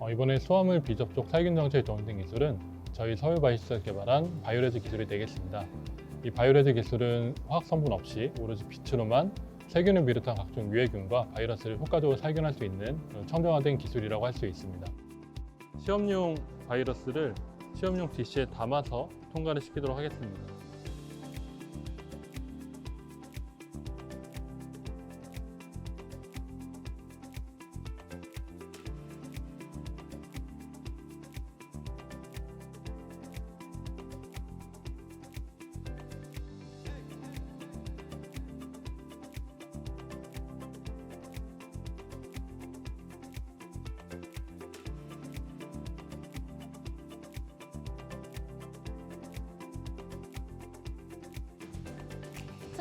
어, 이번에 수화물 비접촉 살균 정체 정생 기술은 저희 서울바이오시스가 개발한 바이오레즈 기술이 되겠습니다. 이 바이오레즈 기술은 화학 성분 없이 오로지 빛으로만 세균을 비롯한 각종 유해균과 바이러스를 효과적으로 살균할 수 있는 청정화된 기술이라고 할 수 있습니다. 시험용 바이러스를 시험용 디시에 담아서 통과를 시키도록 하겠습니다.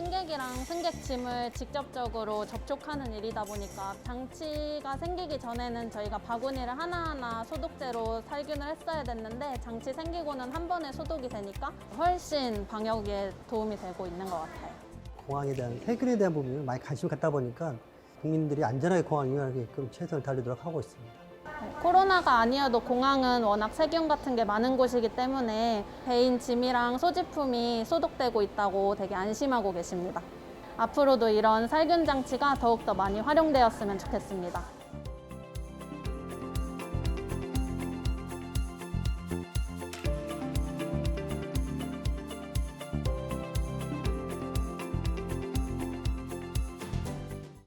승객이랑 승객 짐을 직접적으로 접촉하는 일이다 보니까 장치가 생기기 전에는 저희가 바구니를 하나하나 소독제로 살균을 했어야 됐는데 장치 생기고는 한 번에 소독이 되니까 훨씬 방역에 도움이 되고 있는 것 같아요. 공항에 대한 세균에 대한 부분을 많이 관심을 갖다 보니까 국민들이 안전하게 공항 이용하게끔 최선을 다하도록 하고 있습니다. 네, 코로나가 아니어도 공항은 워낙 세균 같은 게 많은 곳이기 때문에 개인 짐이랑 소지품이 소독되고 있다고 되게 안심하고 계십니다. 앞으로도 이런 살균 장치가 더욱더 많이 활용되었으면 좋겠습니다.